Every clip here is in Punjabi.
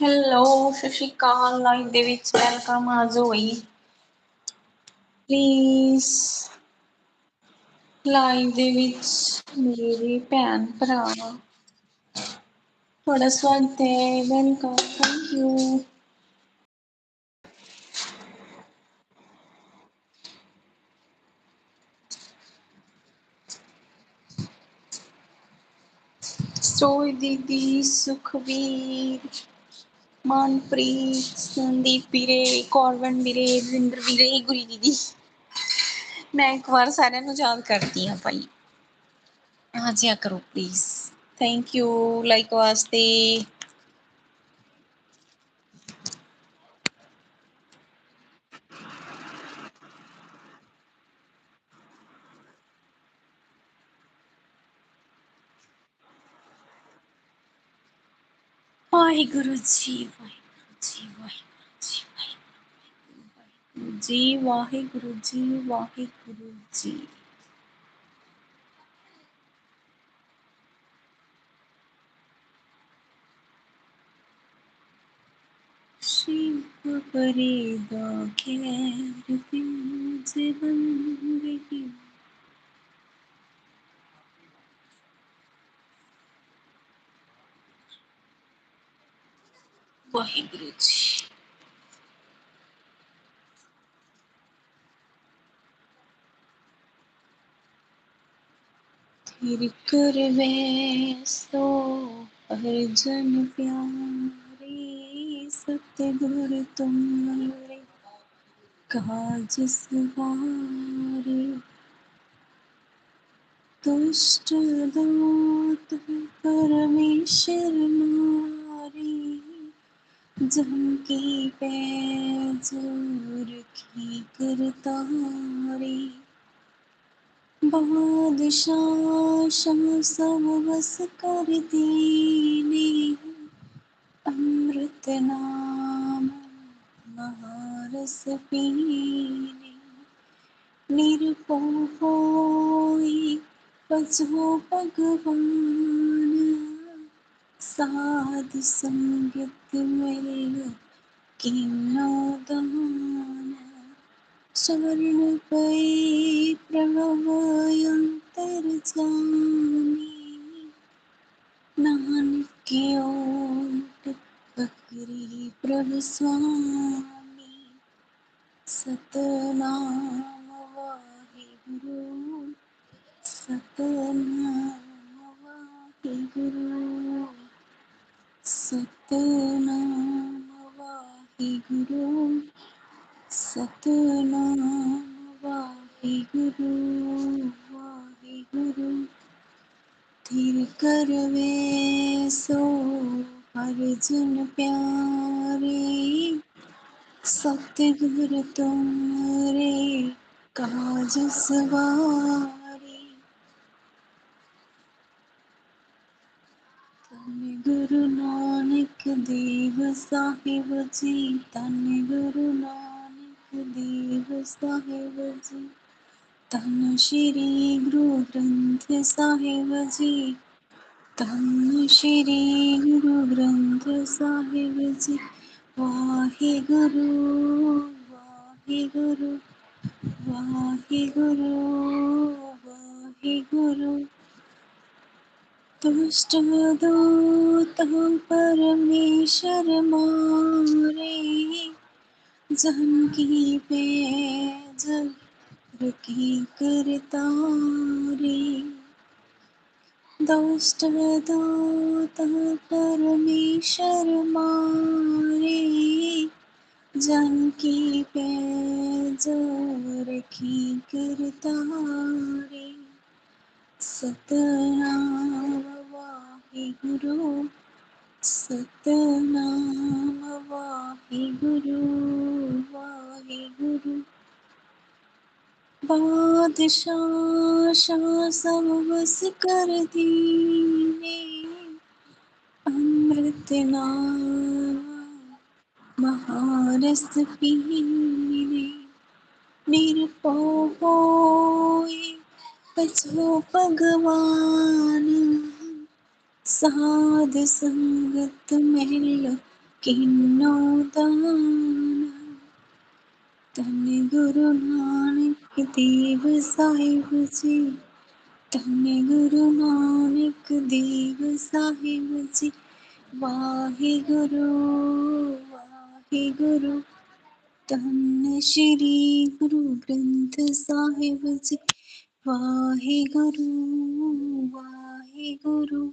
ਹੈਲੋ ਸਤਿ ਸ਼੍ਰੀ ਅਕਾਲ ਲਾਈਵ ਦੇ ਵਿੱਚ ਵੈਲਕਮ ਆਜੋ ਬਈ ਪਲੀਜ਼ ਲਾਈਵ ਦੇ ਵਿੱਚ ਮੇਰੇ ਭੈਣ ਭਰਾ। ਤੁਹਾਡਾ ਸਵਾਗਤ ਹੈ। ਵੈਲਕਮ ਥੈਂਕ ਯੂ ਸੋਈ ਦੀਦੀ ਸੁਖਵੀਰ ਮਨਪ੍ਰੀਤ, ਸੰਦੀਪ ਵੀਰੇ, ਕੋਰਵਨ ਵੀਰੇ ਰਵਿੰਦਰ ਵੀਰੇ, ਗੁਰੀ ਦੀਦੀ। ਮੈਂ ਇੱਕ ਵਾਰ ਸਾਰਿਆਂ ਨੂੰ ਯਾਦ ਕਰਦੀ ਹਾਂ ਭਾਈ। ਹਾਂ ਜਿਆ ਕਰੋ ਪਲੀਜ਼ ਥੈਂਕ ਯੂ ਲਾਈਕ ਵਾਸਤੇ। ਵਾਹਿਗੁਰੂ ਜੀ ਵਾਹਿਗੁਰੂ ਜੀ ਵਾਹਿਗੁਰੂ ਜੀ ਵਾਹਿਗੁਰੂ ਜੀ ਵਾਹਿਗੁਰੂ ਜੀ ਵਾਹਿਗੁਰੂ ਜੀ शिव परेगा खैर फिर बंदगी ਵਾਹਿਗੁਰੂ ਜੀ ਫਿਰ ਕਰਵੇ ਸੋ ਅਰਜਨ ਪਿਆਰੇ ਸਤਿਗੁਰ ਤੁਮਰੇ ਕਾਜ ਸਵਾਰੇ ਦੁਸ਼ਟ ਦੂਤ ਪਰਮੇਸ਼ਰ ਨਾਰੀ नारी जमकी पैजोर की करतारी बादशाह शाह सब बस कर दीने अमृत नाम महारस पीने निरपो होई बजो भगवान സാധു സംഗതിമല്ല കിന്നോദമാന ശവർണപൈ പ്രണവയന്തരജാനി നാനിക്കയോട്ട് ബഹരി പ്രഭസ്വാമി സതനാമ വാഹിഗുരു സതനാമ വാഹിഗുരു ਸਤਨਾਮ ਵਾਹਿਗੁਰੂ ਸਤਨਾਮ ਵਾਹਿਗੁਰੂ ਵਾਹਿਗੁਰੂ ਧੀਰ ਕਰਵੇ ਸੋ ਹਰ ਜਨ ਪਿਆਰੇ ਸਤਿਗੁਰ ਤੁਮਰੇ ਕਹਾ ਜਸਵਾ ਗੁਰੂ ਨਾਨਕ ਦੇਵ ਸਾਹਿਬ ਜੀ, ਧੰਨ ਗੁਰੂ ਨਾਨਕ ਦੇਵ ਸਾਹਿਬ ਜੀ। ਧੰਨ ਸ਼੍ਰੀ ਗੁਰੂ ਗ੍ਰੰਥ ਸਾਹਿਬ ਜੀ। ਧੰਨ ਸ਼੍ਰੀ ਗੁਰੂ ਗ੍ਰੰਥ ਸਾਹਿਬ ਜੀ। ਵਾਹਿਗੁਰੂ ਵਾਹਿਗੁਰੂ ਵਾਹਿਗੁਰੂ ਵਾਹਿਗੁਰੂ। दुष्ट दूत परमेश्वर मारे जानकी पेज की करतारे दुष्ट दूत परमेश्वर मारे जानकी पेज की करतारे सतनाम ਵਾਹਿਗੁਰੂ ਸਤਨਾਮ ਵਾਹਿਗੁਰੂ ਵਾਹਿਗੁਰੂ ਬਾਦਸ਼ਾਹ ਸ਼ਾਹ ਸਭ ਵਸ ਕਰ ਦੀਨੇ ਅੰਮ੍ਰਿਤ ਨਾਮ ਮਹਾਰਸ ਪੀਨੇ ਨਿਰਭਉ ਹੋਏ ਭਗਵਾਨ ਸਾਧ ਸੰਗਤ ਮਹਿਲ ਕਿਨੋ ਦਾਨ। ਤਨ ਗੁਰੂ ਨਾਨਕ ਦੇਵ ਸਾਹਿਬ ਜੀ। ਤਨ ਗੁਰੂ ਨਾਨਕ ਦੇਵ ਸਾਹਿਬ ਜੀ। ਵਾਹਿਗੁਰੂ ਵਾਹਿਗੁਰੂ। ਤਨ ਸ਼੍ਰੀ ਗੁਰੂ ਗ੍ਰੰਥ ਸਾਹਿਬ ਜੀ। ਵਾਹਿਗੁਰੂ ਵਾਹਿਗੁਰੂ।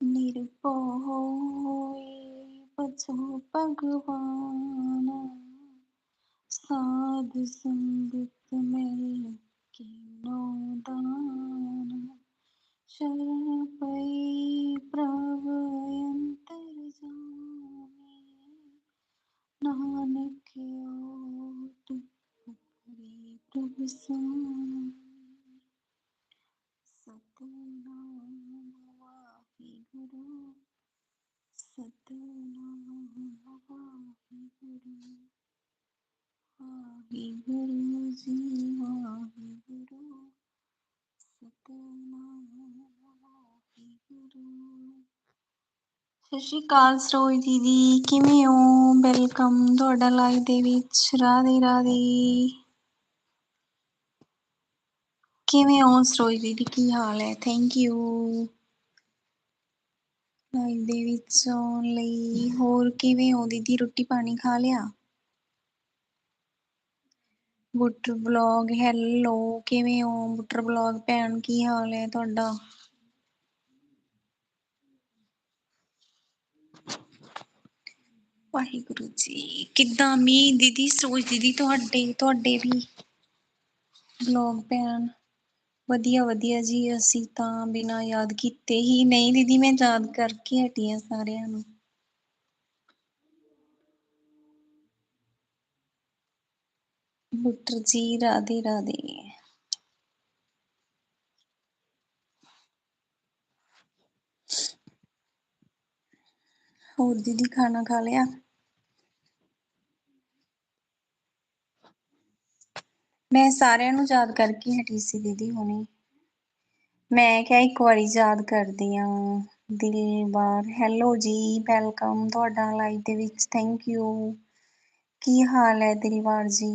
ਨਿਰਭਉ ਹੋਏ ਬਚੋ ਭਗਵਾਨ ਸਾਧ ਸੰਗਤ ਮਿਲ ਕੀਨੋ ਦਾਨ ਸ਼ਰਨ ਪਈ ਪ੍ਰਭ ਅੰਤਰ ਜਾਮੀ ਨਾਨਕ ਓਟ ਪ੍ਰਭ ਸਾਮੀ ਸਤਨਾਮ ਵਾਹਿਗੁਰੂ ਸਤਨਾਮ ਵਾਹਿਗੁਰੂ ਜੀ ਵਾਹਿਗੁਰੂ ਸਤਿ ਸ਼੍ਰੀ ਅਕਾਲ ਸਰੋਜ ਦੀਦੀ, ਕਿਵੇਂ ਹੋ? ਵੈਲਕਮ ਤੁਹਾਡਾ ਲਾਈਵ ਦੇ ਵਿੱਚ, ਰਾਧੇ ਰਾਧੇ। ਕਿਵੇਂ ਹੋ ਸਰੋਜ ਦੀਦੀ, ਕੀ ਹਾਲ ਹੈ? ਥੈਂਕ ਯੂ ਲਾਈਵ ਦੇ ਵਿੱਚ ਆਉਣ ਲਈ ਹੋਰ ਕਿਵੇਂ ਹੋ ਦੀਦੀ? ਰੋਟੀ ਪਾਣੀ ਖਾ ਲਿਆ? ਬੁੱਟਰ ਬਲੌਗ ਹੈਲੋ ਕਿਵੇਂ ਹੋ ਬੁੱਟਰ ਬਲੌਗ ਭੈਣ? ਕੀ ਹਾਲ ਹੈ ਤੁਹਾਡਾ? ਵਾਹਿਗੁਰੂ ਜੀ, ਕਿੱਦਾਂ ਮੀ ਦੀਦੀ ਸੋਚ ਦੀਦੀ ਤੁਹਾਡੇ ਤੁਹਾਡੇ ਵੀ ਬਲੌਗ ਭੈਣ। ਵਧੀਆ ਵਧੀਆ ਜੀ, ਅਸੀਂ ਤਾਂ ਬਿਨਾਂ ਯਾਦ ਕੀਤੇ ਹੀ ਨਹੀਂ ਦੀਦੀ, ਮੈਂ ਯਾਦ ਕਰਕੇ ਹਟੀ ਆ ਸਾਰਿਆਂ ਨੂੰ। ਬੁੱਟਰ ਜੀ, ਰਾਧੇ ਰਾਧੇ। ਹੋਰ ਦੀਦੀ, ਖਾਣਾ ਖਾ ਲਿਆ? ਮੈਂ ਸਾਰਿਆਂ ਨੂੰ ਯਾਦ ਕਰਕੇ ਹਟੀ ਸੀ ਦੀਦੀ ਹੁਣੀ। ਮੈਂ ਕਿਹਾ ਇੱਕ ਵਾਰੀ ਯਾਦ ਕਰਦੀ ਆ ਦਿਲਬਾਰ ਹੈਲੋ ਜੀ ਵੈਲਕਮ ਤੁਹਾਡਾ ਲਾਈਵ ਦੇ ਵਿੱਚ ਥੈਂਕ ਯੂ ਕੀ ਹਾਲ ਹੈ ਦਿਲਬਾਰ ਜੀ?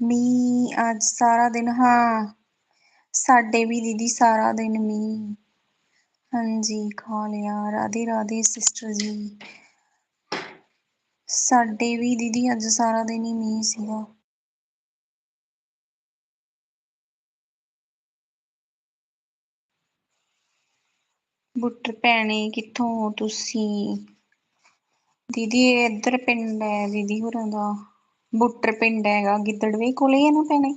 ਮੀ, ਅੱਜ ਸਾਰਾ ਦਿਨ, ਹਾਂ, ਸਾਡੇ ਵੀ ਦੀਦੀ ਸਾਰਾ ਦਿਨ ਮੀਂਹ ਹਾਂਜੀ, ਖਾ ਲਿਆ ਰਾਧੇ ਰਾਧੇ ਸਿਸਟਰ ਜੀ। ਸਾਡੇ ਵੀ ਦੀਦੀ ਅੱਜ ਸਾਰਾ ਦਿਨ ਹੀ ਮੀਂਹ ਸੀਗਾ। ਬੁੱਟਰ ਭੈਣੇ ਕਿੱਥੋਂ ਹੋ ਤੁਸੀਂ? ਦੀਦੀ ਇਹ ਇੱਧਰ ਪਿੰਡ ਹੈ ਦੀਦੀ ਹੋਰਾਂ ਦਾ। ਬੁੱਟਰ ਪਿੰਡ ਹੈਗਾ, ਗਿੱਦੜਵੇ ਕੋਲੇ ਹੈ ਨਾ ਭੈਣੇ?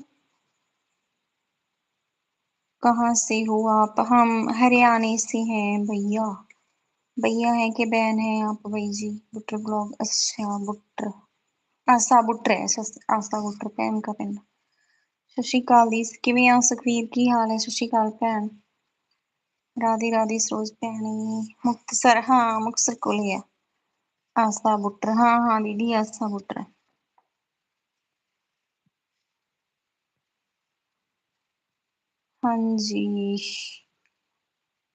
ਕਹਾਂ ਸੇ ਹੋ ਆਪ? ਹਮ ਹਰਿਆਣੇ ਸੇ ਹੈ ਭਈਆ। भैया है कि बहन है आप भाई जी बुट्टर ब्लॉग अच्छा बुट्टर ਆਸਾ ਬੁੱਟਰ ਹੈ ਸਸ- ਆਸਾ ਬੁੱਟਰ ਭੈਣ ਕਾ ਪਿੰਡ ਸਤਿ ਸ਼੍ਰੀ ਅਕਾਲ ਦੀ ਕਿਵੇਂ ਆ ਸੁਖਵੀਰ ਕੀ ਹਾਲ ਹੈ ਸਤਿ ਸ਼੍ਰੀ ਅਕਾਲ ਭੈਣ ਰਾਧੇ ਰਾਧੇ ਸਰੋਜ ਭੈਣੀ ਮੁਕਤਸਰ ਹਾਂ ਮੁਕਤਸਰ ਕੋਲ ਹੀ ਹੈ ਆਸਾ ਬੁੱਟਰ ਹਾਂ ਹਾਂ ਦੀਦੀ ਆਸਾ ਬੁੱਟਰ ਹਾਂਜੀ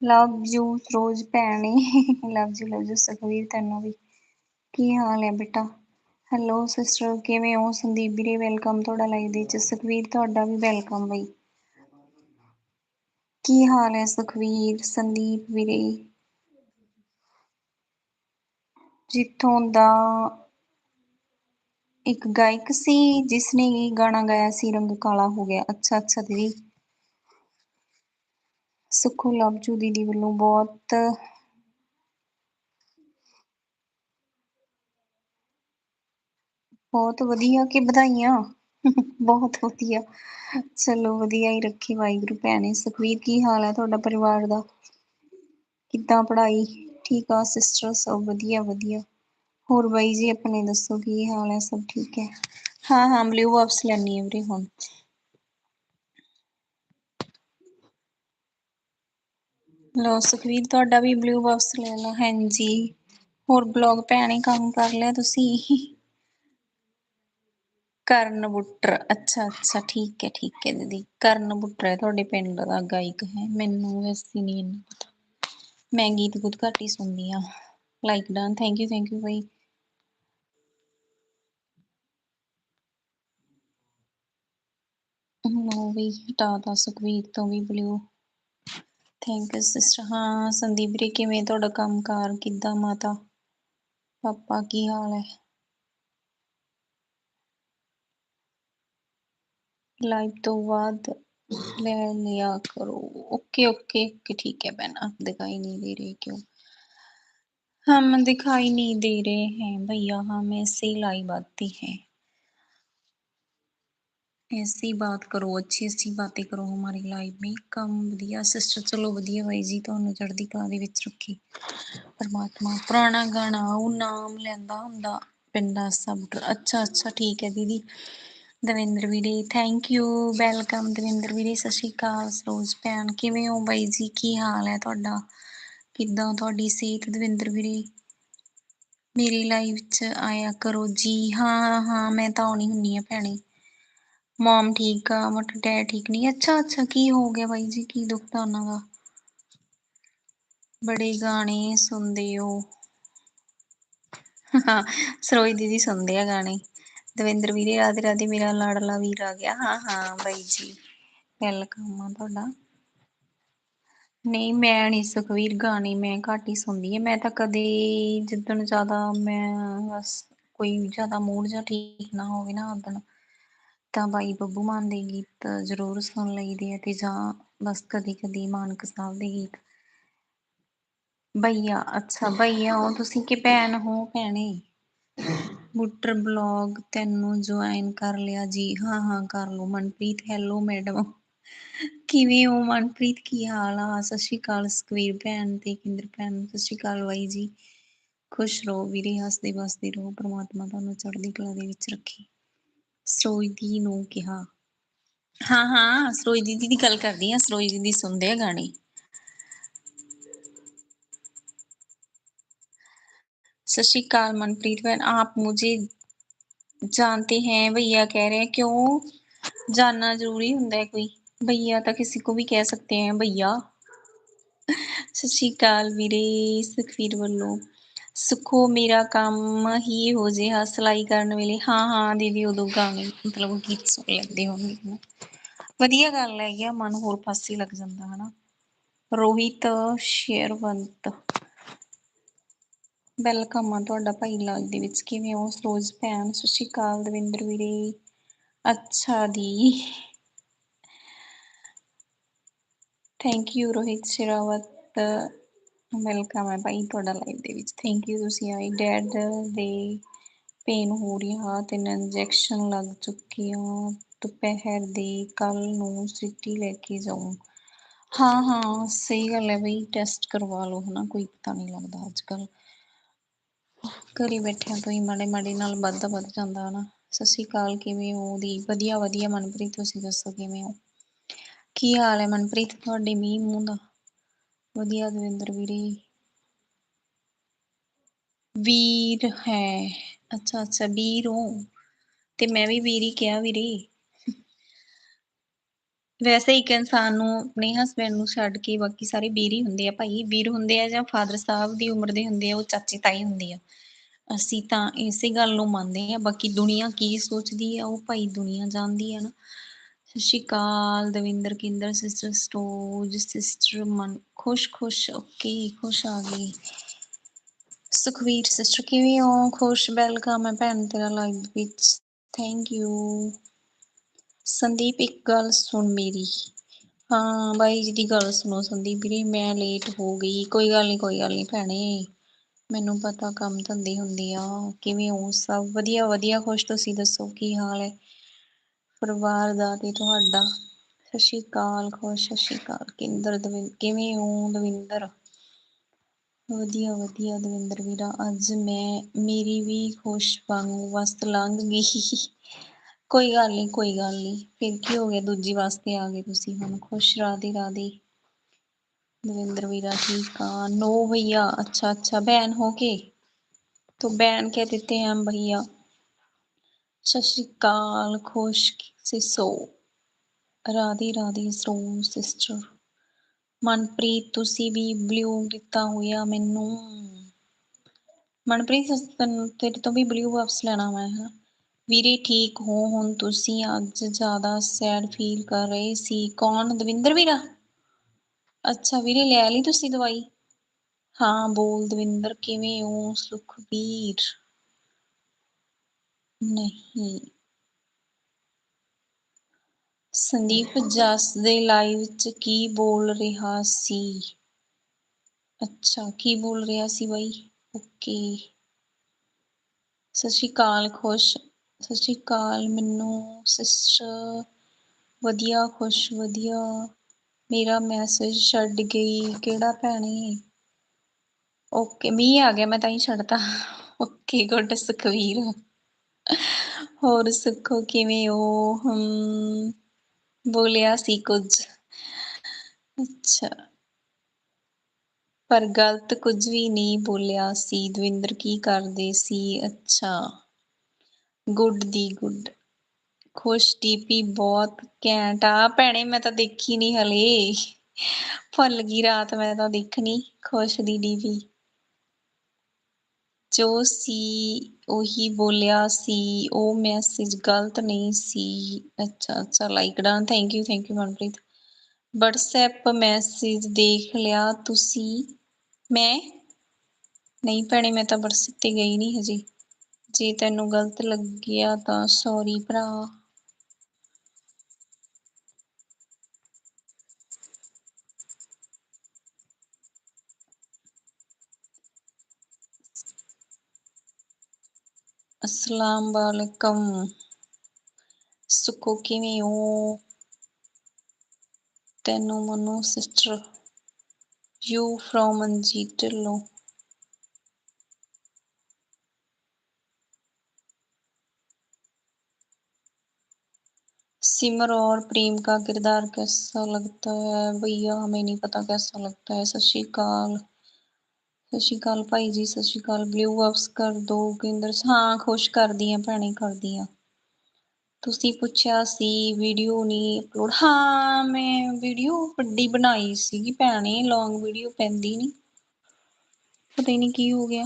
ਲਵ ਯੂ ਸਰੋਜ ਭੈਣੇ। Love you love you Sukhveer ਤੈਨੂੰ ਵੀ। ਕੀ ਹਾਲ ਹੈ ਬੇਟਾ? ਹੈਲੋ ਸਿਸਟਰ ਕਿਵੇਂ ਹੋ? ਸੰਦੀਪ ਵੀਰੇ ਵੈਲਕਮ ਤੁਹਾਡਾ ਲਾਈਵ ਦੇ ਵਿੱਚ। ਸੁਖਵੀਰ ਤੁਹਾਡਾ ਵੀ ਵੈਲਕਮ ਬਈ। ਕੀ ਹਾਲ ਹੈ ਸੁਖਵੀਰ ਸੰਦੀਪ ਵੀਰੇ? ਜਿੱਥੋਂ ਦਾ ਇੱਕ ਗਾਇਕ ਸੀ ਜਿਸ ਨੇ ਇਹ ਗਾਣਾ ਗਾਇਆ ਸੀ ਰੰਗ ਕਾਲਾ ਹੋ ਗਿਆ। ਅੱਛਾ ਅੱਛਾ ਦੀਦੀ। ਸੁਖੋ ਲਵਜੂ ਦੀਦੀ ਵੱਲੋਂ ਬਹੁਤ ਬਹੁਤ ਵਧੀਆ ਕਿ ਵਧਾਈਆਂ। ਬਹੁਤ ਵਧੀਆ। ਚਲੋ ਵਧੀਆ ਹੀ ਰੱਖੇ ਵਾਹਿਗੁਰੂ ਭੈਣੇ। ਸੁਖਵੀਰ ਕੀ ਹਾਲ ਹੈ ਤੁਹਾਡਾ ਪਰਿਵਾਰ ਦਾ? ਕਿੱਦਾਂ ਪੜ੍ਹਾਈ? ਠੀਕ ਆ ਸਿਸਟਰ ਸਭ ਵਧੀਆ ਵਧੀਆ। ਹੋਰ ਬਾਈ ਜੀ, ਆਪਣੇ ਦੱਸੋ ਕੀ ਹਾਲ ਹੈ? ਸਭ ਠੀਕ ਹੈ? ਹਾਂ ਹਾਂ ਬਲਿਊ ਵਾਪਸ ਲੈਣੀ ਆ ਵੀਰੇ ਹੁਣ। ਲੋ ਸੁਖਵੀਰ, ਤੁਹਾਡਾ ਵੀ ਬਲਿਊ ਬਕਸ ਲੈ ਲਓ। ਹਾਂਜੀ। ਹੋਰ ਬਲੋਗ ਭੈਣੇ ਕੰਮ ਕਰ ਲਿਆ ਤੁਸੀਂ। ਕਰਨ ਬੁੱਟਰ ਅੱਛਾ ਅੱਛਾ। ਠੀਕ ਹੈ ਠੀਕ ਹੈ ਦੀਦੀ। ਕਰਨ ਬੁੱਟਰ ਹੈ ਤੁਹਾਡੇ ਪਿੰਡ ਦਾ ਗਾਇਕ ਹੈ। ਮੈਨੂੰ ਵੈਸੇ ਨੀ ਇਨਾ ਪਤਾ। ਮੈਂ ਗੀਤ ਗੁਤ ਘੱਟ ਹੀ ਸੁਣਦੀ ਹਾਂ। Liked thank you thank you ਬਾਈ। ਉਹ ਵੀ ਹਟਾਤਾ ਸੁਖਵੀਰ ਤੋਂ ਵੀ ਬਲਿਊ ਥੈਂਕ ਯੂ ਸਿਸਟਰ ਹਾਂ ਸੰਦੀਪ ਵੀਰੇ ਕਿਵੇਂ ਤੁਹਾਡਾ ਕੰਮ ਕਾਰ ਕਿੱਦਾਂ ਮਾਤਾ ਪਾਪਾ ਕੀ ਹਾਲ ਹੈ ਲਾਈਵ ਤੋਂ ਬਾਅਦ ਲੈ ਲਿਆ ਕਰੋ ਓਕੇ ਓਕੇ ਓਕੇ ਠੀਕ ਹੈ ਭੈਣਾ ਦਿਖਾਈ ਨਹੀਂ ਦੇ ਰਹੇ ਕਿਉਂ हम दिखाई नहीं दे रहे हैं भैया हम ऐसे ही लाइव आते हैं ऐसी बात करो अच्छी अच्छी बातें करो हमारी लाइफ में ਕੰਮ ਵਧੀਆ ਸਿਸਟਰ ਚਲੋ ਵਧੀਆ ਬਾਈ ਜੀ ਤੁਹਾਨੂੰ ਚੜ੍ਹਦੀ ਕਲਾ ਦੇ ਵਿੱਚ ਰੱਖੀ ਪਰਮਾਤਮਾ ਪੁਰਾਣਾ ਗਾਣਾ ਉਹ ਨਾਮ ਲੈਂਦਾ ਹੁੰਦਾ ਪਿੰਡਾਂ ਸਭ ਅੱਛਾ ਅੱਛਾ ਠੀਕ ਹੈ ਦੀਦੀ ਦਵਿੰਦਰ ਵੀਰੇ ਥੈਂਕ ਯੂ ਵੈਲਕਮ ਦਵਿੰਦਰ ਵੀਰੇ ਸਤਿ ਸ਼੍ਰੀ ਅਕਾਲ ਸਰੋਜ ਭੈਣ ਕਿਵੇਂ ਹੋ ਬਾਈ ਜੀ ਕੀ ਹਾਲ ਹੈ ਤੁਹਾਡਾ ਕਿੱਦਾਂ ਤੁਹਾਡੀ ਸਿਹਤ ਦਵਿੰਦਰ ਵੀਰੇ ਮੇਰੀ ਲਾਈਫ 'ਚ ਆਇਆ ਕਰੋ ਜੀ ਹਾਂ ਹਾਂ ਮੈਂ ਤਾਂ ਆਉਣੀ ਹੁੰਨੀ ਆ ਭੈਣੇ ਮੋਮ ਠੀਕ ਆ ਬਟ ਡੈਡ ਠੀਕ ਨਹੀਂ। ਅੱਛਾ ਅੱਛਾ, ਕੀ ਹੋ ਗਿਆ ਬਾਈ ਜੀ? ਕੀ ਦੁੱਖ ਉਹਨਾਂ ਦਾ? ਬੜੇ ਗਾਣੇ ਸੁਣਦੇ ਹੋ। ਹਾਂ ਸਰੋਜ ਦੀਦੀ ਸੁਣਦੇ ਆ ਗਾਣੇ। ਦਵਿੰਦਰ ਵੀਰੇ, ਰਾਧੇ ਰਾਧੇ, ਮੇਰਾ ਲਾੜਲਾ ਵੀਰ ਆ ਗਿਆ। ਹਾਂ ਹਾਂ, ਬਾਈ ਜੀ। ਵੈਲਕਮ ਆ ਤੁਹਾਡਾ। ਨਹੀਂ, ਮੈਂ ਨੀ ਸੁਖਵੀਰ, ਗਾਣੇ ਮੈਂ ਘੱਟ ਹੀ ਸੁਣਦੀ ਆ ਮੈਂ ਤਾਂ ਕਦੇ ਜਿੱਦਣ ਜ਼ਿਆਦਾ ਮੈਂ ਬਸ ਕੋਈ ਜ਼ਿਆਦਾ ਮੂਡ ਜਾਂ ਠੀਕ ਨਾ ਹੋਵੇ ਨਾ ਓਦਣ ਤਾਂ ਬਾਈ ਬੱਬੂ ਮਾਨ ਦੇ ਗੀਤ ਜ਼ਰੂਰ ਸੁਣ ਲਈਦੇ ਆ ਤੇ ਜਾਂ ਬਸ ਕਦੀ ਕਦੀ ਮਾਨਕ ਸਾਹਿਬ ਦੇ ਗੀਤ। ਬਈਆ ਅੱਛਾ ਬਈਆ ਹੋ ਤੁਸੀਂ ਕਿ ਭੈਣ ਹੋ ਭੈਣੇ? ਬੁੱਟਰ ਬਲੋਗ ਤੈਨੂੰ ਜੁਆਇਨ ਕਰ ਲਿਆ ਜੀ। ਹਾਂ ਹਾਂ, ਕਰ ਲੋ ਮਨਪ੍ਰੀਤ ਹੈਲੋ ਮੈਡਮ ਕਿਵੇਂ ਹੋ ਮਨਪ੍ਰੀਤ? ਕੀ ਹਾਲ ਆ? ਸਤਿ ਸ਼੍ਰੀ ਅਕਾਲ ਸੁਖਵੀਰ ਭੈਣ ਤੇ ਕਿੰਦਰ ਭੈਣ। ਸਤਿ ਸ਼੍ਰੀ ਅਕਾਲ ਬਾਈ ਜੀ। ਖੁਸ਼ ਰਹੋ ਵੀਰੇ ਹੱਸਦੇ ਵਸਦੇ ਰਹੋ। ਪ੍ਰਮਾਤਮਾ ਤੁਹਾਨੂੰ ਚੜ੍ਹਦੀ ਕਲਾ ਦੇ ਵਿੱਚ ਰੱਖੇ। ਸਰੋਜਦੀ ਨੂੰ ਕਿਹਾ ਹਾਂ ਹਾਂ ਸਰੋਜ ਦੀਦੀ ਦੀ ਗੱਲ ਕਰਦੀ ਆ ਸਰੋਜ ਦੀਦੀ ਸੁਣਦੇ ਆ ਗਾਣੇ सत श्रीकाल मनप्रीत बहन आप मुझे जानते हैं भैया कह रहे हैं क्यों जानना जरूरी ਹੁੰਦਾ ਹੈ ਕੋਈ भैया ਤਾਂ किसी को भी कह सकते हैं भैया ਸਤਿ ਸ਼੍ਰੀ ਅਕਾਲ ਵੀਰੇ ਸੁਖਵੀਰ ਵੱਲੋਂ ਸੁਖੋ ਮੇਰਾ ਕੰਮ ਹੀ ਹੋ ਜਿਹਾ, ਸਿਲਾਈ ਕਰਨ ਵੇਲੇ। ਹਾਂ ਹਾਂ, ਦੀਦੀ, ਉਦੋਂ ਗਾਣੇ ਮਤਲਬ ਗੀਤ ਸੁਣ ਲੈਂਦੇ ਹੋਣਗੇ। ਹਨਾ ਵਧੀਆ ਗੱਲ ਹੈਗੀ ਆ, ਮਨ ਹੋਰ ਪਾਸੇ ਲੱਗ ਜਾਂਦਾ, ਹਨਾ। ਰੋਹਿਤ ਸ਼ੇਰਵੰਤ। ਵੈਲਕਮ ਆ ਤੁਹਾਡਾ ਭਾਈ ਲਾਲ ਦੇ ਵਿੱਚ ਕਿਵੇਂ ਹੋ? ਸਰੋਜ ਭੈਣ, ਸਤਿ ਸ਼੍ਰੀ ਅਕਾਲ, ਦਵਿੰਦਰ ਵੀਰੇ। ਅੱਛਾ ਦੀ thank you Rohit Sherawat. Welcome ਹੈ ਭਾਈ ਤੁਹਾਡਾ ਲਾਈਵ ਦੇ ਵਿੱਚ। ਥੈਂਕ ਯੂ ਤੁਸੀਂ ਆਏ। ਡੈਡ ਦੇ ਪੇਨ ਹੋ ਰਹੀ ਹਾਂ ਤਿੰਨ ਇੰਜੈਕਸ਼ਨ ਲੱਗ ਚੁੱਕੇ ਆ ਦੁਪਹਿਰ ਦੇ ਕੱਲ ਨੂੰ ਸਿਟੀ ਲੈ ਕੇ ਜਾਊ। ਹਾਂ ਹਾਂ, ਸਹੀ ਗੱਲ ਹੈ ਬਈ ਟੈਸਟ ਕਰਵਾ ਲੋ ਹਨਾ, ਕੋਈ ਪਤਾ ਨੀ ਲੱਗਦਾ ਅੱਜ ਕੱਲ ਘਰੇ ਬੈਠਿਆਂ ਤੋਂ ਹੀ ਮਾੜੇ ਮਾੜੇ ਨਾਲ ਵੱਧਦਾ ਵੱਧ ਜਾਂਦਾ ਹਨਾ। ਸਤਿ ਸ੍ਰੀ ਅਕਾਲ, ਕਿਵੇਂ ਹੋ? ਦੀ ਵਧੀਆ ਵਧੀਆ ਮਨਪ੍ਰੀਤ, ਤੁਸੀਂ ਦੱਸੋ ਕਿਵੇਂ ਹੋ? ਕੀ ਹਾਲ ਹੈ ਮਨਪ੍ਰੀਤ? ਤੁਹਾਡੇ ਮੀਂਹ ਮੂੰਹ ਦਾ? ਵਧੀਆ ਦਵਿੰਦਰ ਵੀਰੇ। ਵੀਰ ਹੈ। ਅੱਛਾ ਅੱਛਾ, ਵੀਰ ਤੇ ਮੈਂ ਵੀ ਵੀਰ ਹੀ ਕਿਹਾ ਵੀਰੇ। ਵੈਸੇ ਇੱਕ ਇਨਸਾਨ ਨੂੰ ਆਪਣੇ ਹਸਬੈਂਡ ਨੂੰ ਛੱਡ ਕੇ ਬਾਕੀ ਸਾਰੇ ਵੀਰ ਹੀ ਹੁੰਦੇ ਆ ਭਾਈ। ਵੀਰ ਹੁੰਦੇ ਆ ਜਾਂ ਫਾਦਰ ਸਾਹਿਬ ਦੀ ਉਮਰ ਦੇ ਹੁੰਦੇ ਆ, ਉਹ ਚਾਚੇ ਤਾਈ ਹੁੰਦੀ ਆ। ਅਸੀਂ ਤਾਂ ਇਸੇ ਗੱਲ ਨੂੰ ਮੰਨਦੇ ਹਾਂ ਬਾਕੀ ਦੁਨੀਆ ਕੀ ਸੋਚਦੀ ਆ, ਉਹ ਭਾਈ ਦੁਨੀਆ ਜਾਣਦੀ ਹੈ ਨਾ। ਸਤਿ ਸ਼੍ਰੀ ਅਕਾਲ, ਦਵਿੰਦਰ, ਕਿੰਦਰ ਸਿਸਟਰ ਸਟੋਜ ਸਿਸਟਰ ਮਨ। ਖੁਸ਼ ਖੁਸ਼ ਓਕੇ ਖੁਸ਼ ਆ ਗਈ। ਸੁਖਵੀਰ ਸਿਸਟਰ ਕਿਵੇਂ ਹੋ? ਖੁਸ਼ ਵੈਲਕਮ ਹੈ ਭੈਣ ਤੇਰਾ ਲਾਈਵ ਵਿੱਚ। ਥੈਂਕ ਯੂ ਸੰਦੀਪ, ਇੱਕ ਗੱਲ ਸੁਣ ਮੇਰੀ। ਹਾਂ, ਬਾਈ ਜੀ ਦੀ ਗੱਲ ਸੁਣੋ ਸੰਦੀਪ ਵੀਰੇ, ਮੈਂ ਲੇਟ ਹੋ ਗਈ। ਕੋਈ ਗੱਲ ਨੀ, ਕੋਈ ਗੱਲ ਨੀ ਭੈਣੇ। ਮੈਨੂੰ ਪਤਾ ਕੰਮ ਧੰਦੇ ਹੁੰਦੇ ਆ। ਕਿਵੇਂ ਹੋ? ਸਭ ਵਧੀਆ ਵਧੀਆ। ਖੁਸ਼ ਤੁਸੀਂ ਦੱਸੋ, ਕੀ ਹਾਲ ਹੈ? ਪਰਿਵਾਰ ਦਾ ਤੇ ਤੁਹਾਡਾ ਸਤਿ ਸ਼੍ਰੀ ਅਕਾਲ ਖੁਸ਼ ਸਤਿ ਸ਼੍ਰੀ ਅਕਾਲ ਕਿੰਦਰ ਦਵਿੰ ਕਿਵੇਂ ਹੋ ਦਵਿੰਦਰ ਵਧੀਆ ਵਧੀਆ ਦਵਿੰਦਰ ਵੀਰਾ ਅੱਜ ਮੈਂ ਮੇਰੀ ਵੀ ਖੁਸ਼ ਵਾਂਗੂ ਵਸਤ ਲੰਘ ਗਈ ਕੋਈ ਗੱਲ ਨੀ ਕੋਈ ਗੱਲ ਨੀ ਫਿਰ ਕੀ ਹੋ ਗਿਆ ਦੂਜੀ ਵਾਸਤੇ ਆ ਗਏ ਤੁਸੀਂ ਹੁਣ ਖੁਸ਼ ਰਾਧੇ ਰਾਧੇ ਦਵਿੰਦਰ ਵੀਰਾ ਠੀਕ ਆ ਨੋ ਭਈਆ अच्छा अच्छा बहन हो के तो बहन क्या देते हैं हम भैया सत श्री अकाल खुश सिसो ਰਾਧੇ ਰਾਧੇ ਸੋ ਸਿਸਟਰ। ਮਨਪ੍ਰੀਤ, ਤੁਸੀਂ ਵੀ ਬਲਿਊ ਦਿੱਤਾ ਹੋਇਆ ਮੈਨੂੰ। ਮਨਪ੍ਰੀਤ ਤੈਨੂੰ, ਤੇਰੇ ਤੋਂ ਵੀ ਬਲਿਊ ਵਾਪਸ ਲੈਣਾ ਮੈਂ, ਹਾਂ। ਵੀਰੇ, ਠੀਕ ਹੋ, ਹੁਣ ਤੁਸੀਂ ਅੱਜ ਜ਼ਿਆਦਾ ਸੈਡ ਫੀਲ ਕਰ ਰਹੇ ਸੀ। ਕੌਣ? ਦਵਿੰਦਰ ਵੀਰਾ? ਅੱਛਾ, ਵੀਰੇ, ਲੈ ਲਈ ਤੁਸੀਂ ਦਵਾਈ? ਹਾਂ, ਬੋਲ ਦਵਿੰਦਰ, ਕਿਵੇਂ ਹੋ, ਸੁਖਬੀਰ? ਨਹੀਂ। ਸੰਦੀਪ ਜਸ ਦੇ ਲਾਈਵ 'ਚ ਕੀ ਬੋਲ ਰਿਹਾ ਸੀ? ਅੱਛਾ, ਕੀ ਬੋਲ ਰਿਹਾ ਸੀ ਬਾਈ? ਓਕੇ ਸਤਿ ਸ਼੍ਰੀ ਅਕਾਲ, ਖੁਸ਼, ਸਤਿ ਸ਼੍ਰੀ ਅਕਾਲ ਮੈਨੂੰ ਸਿਸਟਰ ਵਧੀਆ, ਖੁਸ਼, ਵਧੀਆ। ਮੇਰਾ ਮੈਸੇਜ ਛੱਡ ਗਈ, ਕਿਹੜਾ ਭੈਣੇ? ਓਕੇ ਮੀਂਹ ਆ ਗਿਆ, ਮੈਂ ਤਾਂ ਹੀ ਛੱਡਤਾ। ਓਕੇ ਗੁੱਡ ਸੁਖਵੀਰ ਹੋਰ ਸੁੱਖੋ, ਕਿਵੇਂ ਹੋ? ਹਮ ਬੋਲਿਆ ਸੀ ਕੁਝ। ਅੱਛਾ। ਪਰ ਗਲਤ ਕੁਝ ਵੀ ਨਹੀਂ ਬੋਲਿਆ ਸੀ। ਦਵਿੰਦਰ ਕੀ ਕਰਦੇ ਸੀ? ਅੱਛਾ। ਗੁੱਡ ਦੀ ਗੁੱਡ। ਖੁਸ਼ ਡੀਪੀ ਬਹੁਤ ਘੈਂਟ। ਆ ਭੈਣੇ, ਮੈਂ ਤਾਂ ਦੇਖੀ ਨੀ ਹਲੇ। ਭੁੱਲ ਗਈ ਰਾਤ, ਮੈਂ ਤਾਂ ਦੇਖਣੀ ਖੁਸ਼ ਦੀ ਡੀਪੀ। ਜੋ ਸੀ, ਉਹੀ ਬੋਲਿਆ ਸੀ, ਉਹ ਮੈਸੇਜ ਗਲਤ ਨਹੀਂ ਸੀ। ਅੱਛਾ ਅੱਛਾ like done thank you thank you Manpreet. WhatsApp message ਦੇਖ ਲਿਆ ਤੁਸੀਂ। ਮੈਂ? ਨਹੀਂ ਭੈਣੇ, ਮੈਂ ਤਾਂ ਵਟਸਐਪ ਤੇ ਗਈ ਨਹੀਂ ਹਜੇ। ਜੇ ਤੈਨੂੰ ਗਲਤ ਲੱਗਿਆ ਤਾਂ ਸੌਰੀ ਭਰਾ। ਅਸਲਾਮ ਵਾਲੇਕਮ ਸੁੱਖੋ ਕਿਵੇਂ ਹੋ ਤੈਨੂੰ Manu sister you from Manjeet Dhillon Simar और प्रेम का किरदार कैसा लगता है भैया हमें नहीं पता कैसा लगता है सत श्री अकाल ਸਤਿ ਸ਼੍ਰੀ ਅਕਾਲ ਭਾਈ ਜੀ, ਸਤਿ ਸ਼੍ਰੀ ਅਕਾਲ। ਬਲਿਊ ਵਾਪਸ ਕਰ ਦੋ ਕੇਂਦਰ ਹਾਂ, ਖੁਸ਼ ਕਰਦੀ ਆ, ਭੈਣੇ, ਕਰਦੀ ਆ। ਤੁਸੀਂ ਪੁੱਛਿਆ ਸੀ ਵੀਡੀਓ ਨਹੀਂ ਅਪਲੋਡ ਹਾਂ, ਮੈਂ ਵੀਡੀਓ ਵੱਡੀ ਬਣਾਈ ਸੀਗੀ ਭੈਣੇ ਲੌਂਗ ਵੀਡੀਓ ਪੈਂਦੀ ਨਹੀਂ। ਪਤਾ ਹੀ ਨਹੀਂ ਕੀ ਹੋ ਗਿਆ।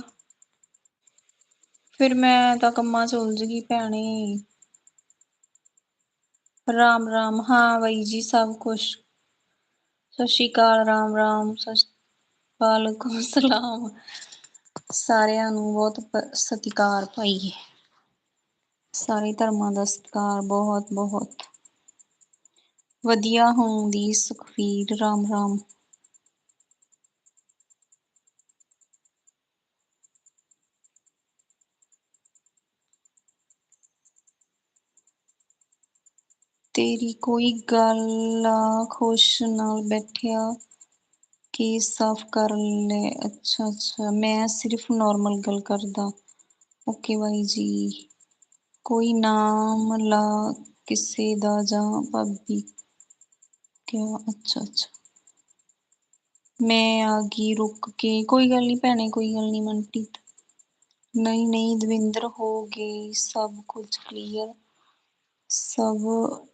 ਫਿਰ ਮੈਂ ਤਾਂ ਕੰਮਾਂ ਚ ਉਲਝ ਗਈ ਭੈਣੇ। ਰਾਮ ਰਾਮ ਹਾਂ, ਬਾਈ ਜੀ, ਸਭ ਕੁਛ। ਸਤਿ ਸ਼੍ਰੀ ਅਕਾਲ ਰਾਮ ਰਾਮ ਸਤਿ ਵਾਲੇਕੁਮ ਸਲਾਮ ਸਾਰਿਆਂ ਨੂੰ ਬਹੁਤ ਪ- ਸਤਿਕਾਰ ਭਾਈ ਸਾਰੇ ਧਰਮਾਂ ਦਾ ਸਤਿਕਾਰ ਬਹੁਤ ਬਹੁਤ। ਵਧੀਆ ਹੋਣ ਦੀ ਸੁਖਵੀਰ ਰਾਮ ਰਾਮ। ਤੇਰੀ ਕੋਈ ਗੱਲ ਆ, ਖੁਸ਼ ਨਾਲ ਬੈਠਿਆ ਕੇਸ ਸਾਫ਼ ਕਰ ਲੈ ਅੱਛਾ ਅੱਛਾ। ਮੈਂ ਸਿਰਫ ਨੋਰਮਲ ਗੱਲ ਕਰਦਾ। ਓਕੇ ਬਾਈ ਜੀ। ਕੋਈ ਨਾਮ ਲਾ ਕਿਸੇ ਦਾ ਜਾਂ ਭਾਬੀ? ਕਿਆ? ਅੱਛਾ ਅੱਛਾ। ਮੈਂ ਆ ਗਈ ਰੁਕ ਕੇ। ਕੋਈ ਗੱਲ ਨਹੀਂ ਭੈਣੇ, ਕੋਈ ਗੱਲ ਨਹੀਂ ਮਨਪ੍ਰੀਤ। ਨਹੀਂ ਨਹੀਂ, ਦਵਿੰਦਰ, ਹੋ ਗਈ। ਸਭ ਕੁਝ ਕਲੀਅਰ ਸਭ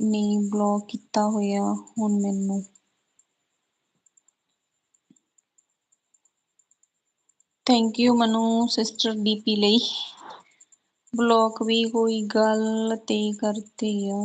ਨੇ ਬਲੌਕ ਕੀਤਾ ਹੋਇਆ ਹੁਣ ਮੈਨੂੰ। Thank you Manu sister DP ਲਈ। ਬਲੌਕ ਵੀ ਕੋਈ ਗੱਲ ਤੇ ਕਰਦੇ ਆ।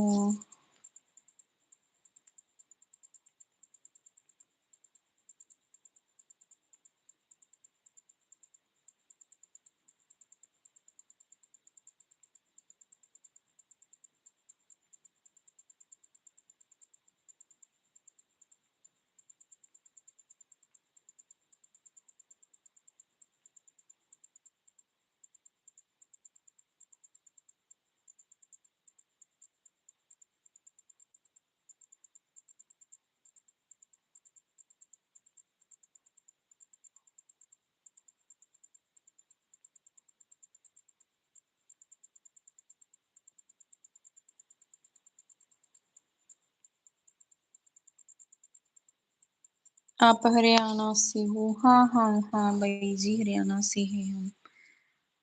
आप हरियाणा से हो हाँ हाँ हाँ ਬਾਈ ਜੀ ਹਰਿਆਣਾ से है हम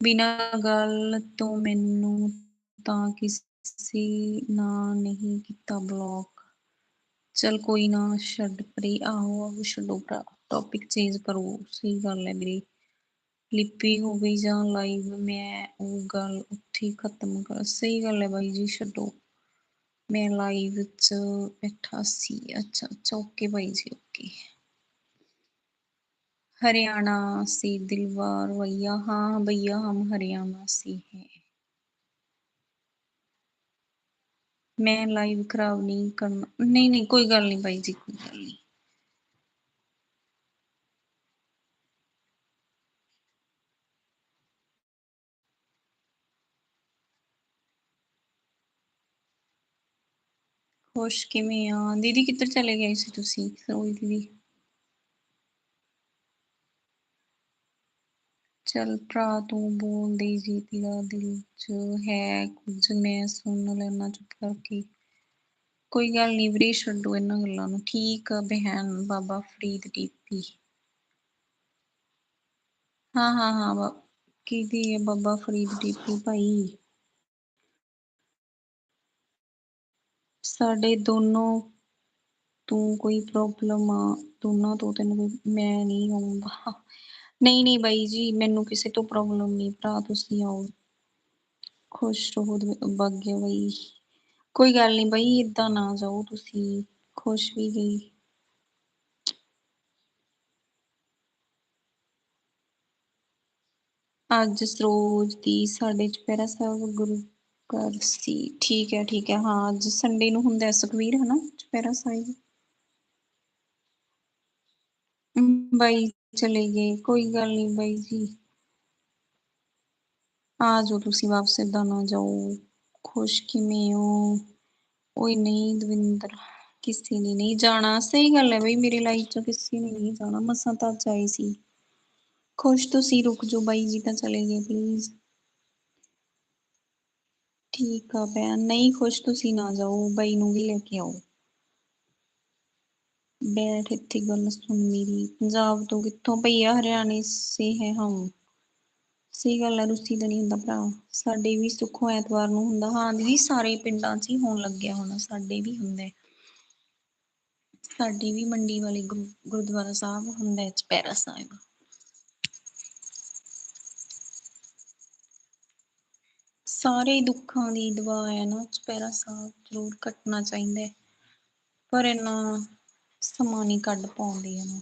ਬਿਨਾ ਗੱਲ ਤੋਂ ਮੈਨੂੰ ਤਾਂ ਕਿਸੇ ਨਾ ਨਹੀਂ ਕੀਤਾ ਬਲੌਕ ਚਲ ਕੋਈ ਨਾ ਛੱਡ ਪਰੇ ਆਹੋ ਆਹੋ ਛੱਡੋ ਭਰਾ ਟੌਪਿਕ ਚੇਂਜ ਕਰੋ ਸਹੀ ਗੱਲ ਹੈ ਵੀਰੇ ਲਿਪੀ ਹੋ ਗਈ ਜਾਂ ਲਾਈਵ ਮੈਂ ਉਹ ਗੱਲ ਉੱਥੇ ਹੀ ਖਤਮ ਕਰ ਸਹੀ ਗੱਲ ਹੈ ਬਾਈ ਜੀ ਛੱਡੋ ਮੈਂ ਲਾਈਵ ਚ ਬੈਠਾ ਸੀ ਅੱਛਾ ਅੱਛਾ ਓਕੇ ਬਾਈ ਜੀ ਓਕੇ हरियाणा से दिलवार भैया हाँ भैया हम हरियाणा से हैं। मैं लाइव खराब नहीं करना, नहीं नहीं, कोई गल नहीं भाई जी, कोई गल नहीं। खुश किमें दीदी किधर चले गए सी तुसी? सरोज दीदी। ਚੱਲ ਭਰਾ ਤੂੰ ਬੋਲਦੀ ਜੀ ਤੇਰਾ ਦਿਲ ਚ ਹੈ ਕੁਝ, ਮੈਂ ਸੁਣ ਲੈਣਾ ਚੁੱਪ ਕਰਕੇ। ਕੋਈ ਗੱਲ ਨਹੀਂ ਵੀਰੇ, ਛੱਡੋ ਇਹਨਾਂ ਗੱਲਾਂ ਨੂੰ। ਠੀਕ ਆ ਬਹਿਨ ਬਾਬਾ ਫਰੀਦ ਟੀਪੀ ਹਾਂ ਹਾਂ ਹਾਂ, ਬਾ, ਕਿਹਦੀ ਹੈ ਬਾਬਾ ਫਰੀਦ ਟੀਪੀ ਭਾਈ? ਸਾਡੇ ਦੋਨੋਂ ਤੂੰ ਕੋਈ ਪ੍ਰੋਬਲਮ ਆ, ਦੋਨਾਂ ਤੋਂ ਤੈਨੂੰ ਕੋਈ ਮੈਂ ਨਹੀਂ ਆਉਂਦਾ। ਨਹੀਂ ਨਹੀਂ ਬਾਈ ਜੀ, ਮੈਨੂੰ ਕਿਸੇ ਤੋਂ ਪ੍ਰੋਬਲਮ ਨਹੀਂ, ਭਰਾ ਤੁਸੀਂ ਆਓ। ਖੁਸ਼ ਰਹੋ ਵਗ ਬਾਈ। ਕੋਈ ਗੱਲ ਨਹੀਂ ਬਾਈ, ਏਦਾਂ ਨਾ ਜਾਓ ਤੁਸੀਂ, ਖੁਸ਼ ਵੀ ਗਈ ਅੱਜ ਸਰੋਜ ਦੀ ਸਾਡੇ ਚੁਪਹਿਰਾ ਸਾਹਿਬ ਗੁਰੂ ਘਰ ਸੀ। ਠੀਕ ਹੈ ਠੀਕ ਹੈ, ਹਾਂ, ਅੱਜ ਸੰਡੇ ਨੂੰ ਹੁੰਦਾ ਹੈ ਸੁਖਵੀਰ ਹਨਾ ਚੁਪਹਿਰਾ ਸਾਹਿਬ? ਬਾਈ ਚਲੇ ਗਏ, ਕੋਈ ਗੱਲ ਨਹੀਂ ਬਾਈ ਜੀ। ਆ ਜਾਓ ਤੁਸੀਂ ਵਾਪਸ, ਏਦਾਂ ਨਾ ਜਾਓ। ਖੁਸ਼ ਕਿਵੇਂ ਹੋ? ਓਏ ਨਹੀਂ ਦਵਿੰਦਰ, ਕਿਸੇ ਨੇ ਨਹੀਂ ਜਾਣਾ। ਸਹੀ ਗੱਲ ਹੈ ਬਈ, ਮੇਰੀ ਲਾਈਫ ਚ ਕਿਸੇ ਨੇ ਨਹੀਂ ਜਾਣਾ। ਮਸਾਂ ਤਾਂ ਅੱਜ ਸੀ। ਖੁਸ਼ ਤੁਸੀਂ ਰੁਕ ਜਾਓ ਬਾਈ ਜੀ, ਤਾਂ ਚਲੇ ਗਏ ਪਲੀਜ਼ ਠੀਕ ਆ ਭੈਣ, ਨਹੀਂ ਖੁਸ਼ ਤੁਸੀਂ ਨਾ ਜਾਓ, ਬਾਈ ਨੂੰ ਵੀ ਲੈ ਕੇ ਆਓ। ਬੈਠ ਇੱਥੇ ਗੱਲ ਸੁਣ ਮੇਰੀ। ਪੰਜਾਬ ਤੋਂ ਕਿੱਥੋਂ? ਭਈਆ ਹਰਿਆਣੇ ਸੇ ਹੈ ਹਮ। ਸਹੀ ਗੱਲ ਹੈ ਰੁੱਸੀ ਦਾ ਨਹੀਂ ਹੁੰਦਾ ਭਰਾ। ਸਾਡੇ ਵੀ ਸੁੱਖੋ ਐਤਵਾਰ ਨੂੰ ਹੁੰਦਾ। ਹਾਂ, ਦੀਦੀ, ਸਾਰੇ ਪਿੰਡਾਂ 'ਚ ਹੀ ਹੋਣ ਲੱਗਿਆ ਹੁਣ। ਸਾਡੇ ਵੀ ਹੁੰਦਾ ਹੈ। ਵੀ ਮੰਡੀ ਵਾਲੇ ਗੁਰੂ, ਗੁਰਦੁਆਰਾ ਸਾਹਿਬ ਹੁੰਦਾ ਹੈ ਚੁਪਹਿਰਾ ਸਾਹਿਬ। ਸਾਰੇ ਦੁੱਖਾਂ ਦੀ ਦਵਾ ਹੈ ਨਾ ਚੁਪਹਿਰਾ ਸਾਹਿਬ ਜ਼ਰੂਰ ਕੱਟਣਾ ਚਾਹੀਦਾ ਪਰ ਇੰਨਾ ਸਮਾਂ ਨਹੀਂ ਕੱਢ ਪਾਉਂਦੇ ਹਨ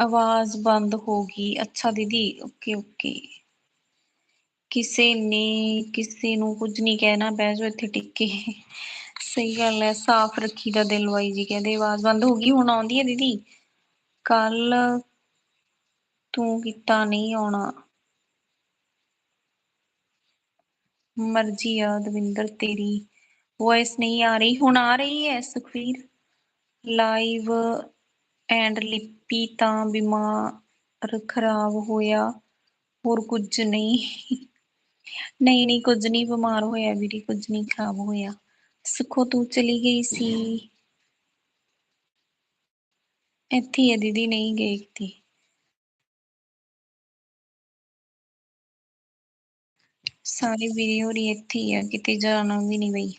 ਆਵਾਜ਼ ਬੰਦ ਹੋ ਗਈ। ਅੱਛਾ ਦੀਦੀ, ਓਕੇ ਓਕੇ। ਕਿਸੇ ਨੇ ਕਿਸੇ ਨੂੰ ਕੁੱਝ ਨੀ ਕਹਿਣਾ, ਬਹਿ ਜਾਓ ਇੱਥੇ ਟਿੱਕ। ਸਹੀ ਗੱਲ ਹੈ, ਸਾਫ਼ ਰੱਖੀ ਦਾ ਦਿਲ ਬਾਈ ਜੀ ਕਹਿੰਦੇ, ਆਵਾਜ਼ ਬੰਦ ਹੋ ਗਈ, ਹੁਣ ਆਉਂਦੀ ਹੈ ਦੀਦੀ? ਕੱਲ ਤੂੰ ਕੀਤਾ ਨਹੀਂ ਆਉਣਾ। ਮਰਜ਼ੀ ਆ ਦਵਿੰਦਰ, ਤੇਰੀ ਵੌਇਸ ਨਹੀਂ ਆ ਰਹੀ। ਹੁਣ ਆ ਰਹੀ ਹੈ ਸੁਖਵੀਰ। ਲਾਈਵ ਐਂਡ ਲਿਪੀ ਤਾਂ ਬਿਮਾਰ ਖਰਾਬ ਹੋਇਆ। ਹੋਰ ਕੁੱਝ ਨਹੀਂ। ਨਹੀਂ ਨਹੀਂ, ਕੁੱਝ ਨਹੀਂ, ਬਿਮਾਰ ਹੋਇਆ ਵੀਰੇ, ਕੁੱਝ ਨਹੀਂ, ਖ਼ਰਾਬ ਹੋਇਆ। ਸੁੱਖੋ, ਤੂੰ ਚਲੀ ਗਈ ਸੀ। ਇੱਥੇ ਹੀ ਹੈ ਦੀਦੀ, ਨਹੀਂ ਗਈ ਕਿਤੇ। ਸਾਰੇ ਵੀਰੇ ਹੋਰੀ ਇੱਥੇ ਹੀ ਆ, ਕਿਤੇ ਜਾਣਾ ਵੀ ਨਹੀਂ ਬਈ।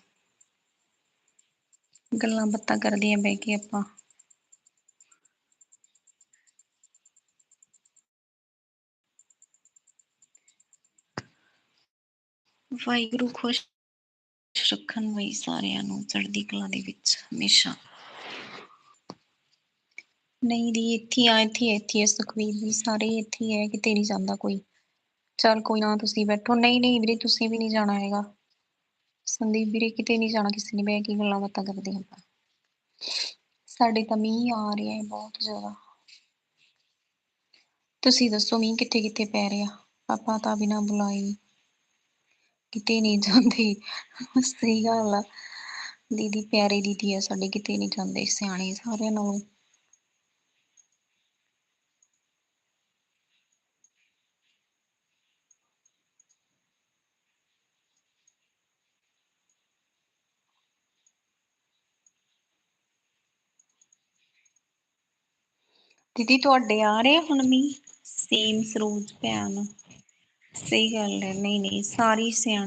ਗੱਲਾਂ ਬਾਤਾਂ ਕਰਦੇ ਆ ਬਹਿ ਕੇ ਆਪਾਂ। ਵਾਹਿਗੁਰੂ ਖੁਸ਼ ਰੱਖਣ ਲਈ ਸਾਰਿਆਂ ਨੂੰ ਚੜ੍ਹਦੀ ਕਲਾ ਦੇ ਵਿੱਚ ਹਮੇਸ਼ਾ। ਨਹੀਂ ਦੀ ਇੱਥੇ ਆ, ਇੱਥੇ ਇੱਥੇ ਸੁਖਵੀਰ ਵੀ ਸਾਰੇ ਇੱਥੇ ਹੈ ਕਿਤੇ ਨਹੀਂ ਜਾਂਦਾ ਕੋਈ ਚੱਲ ਕੋਈ ਨਾ ਤੁਸੀਂ ਬੈਠੋ। ਨਹੀਂ ਨਹੀਂ ਵੀਰੇ, ਤੁਸੀਂ ਵੀ ਨਹੀਂ ਜਾਣਾ ਹੈਗਾ। ਸੰਦੀਪ ਵੀਰੇ, ਕਿਤੇ ਨਹੀਂ ਜਾਣਾ, ਕਿਸੇ ਨੇ ਬਹਿ ਕੇ ਗੱਲਾਂ ਬਾਤਾਂ ਕਰਦੇ ਆਪਾਂ। ਸਾਡੇ ਤਾਂ ਮੀਂਹ ਆ ਰਿਹਾ ਹੈ ਬਹੁਤ ਜ਼ਿਆਦਾ। ਤੁਸੀਂ ਦੱਸੋ ਮੀਂਹ ਕਿੱਥੇ ਕਿੱਥੇ ਪੈ ਰਿਹਾ? ਆਪਾਂ ਤਾਂ ਬਿਨਾਂ ਬੁਲਾਈ ਕਿਤੇ ਨਹੀਂ ਜਾਂਦੇ। ਸਹੀ ਗੱਲ ਆ। ਦੀਦੀ ਪਿਆਰੇ ਦੀਦੀ ਆ ਸਾਡੇ, ਕਿਤੇ ਨਹੀਂ ਜਾਂਦੇ ਸਿਆਣੇ ਸਾਰਿਆਂ ਨਾਲੋਂ। ਦੀਦੀ ਤੁਹਾਡੇ ਆ ਰਹੇ ਆ ਹੁਣ ਮੀਂਹ? ਸੇਮ ਸਰੋਜ ਭੈਣ। ਸਹੀ ਗੱਲ ਹੈ ਨਹੀਂ ਨਹੀਂ ਸਾਰੀ ਸਿਆਣੀ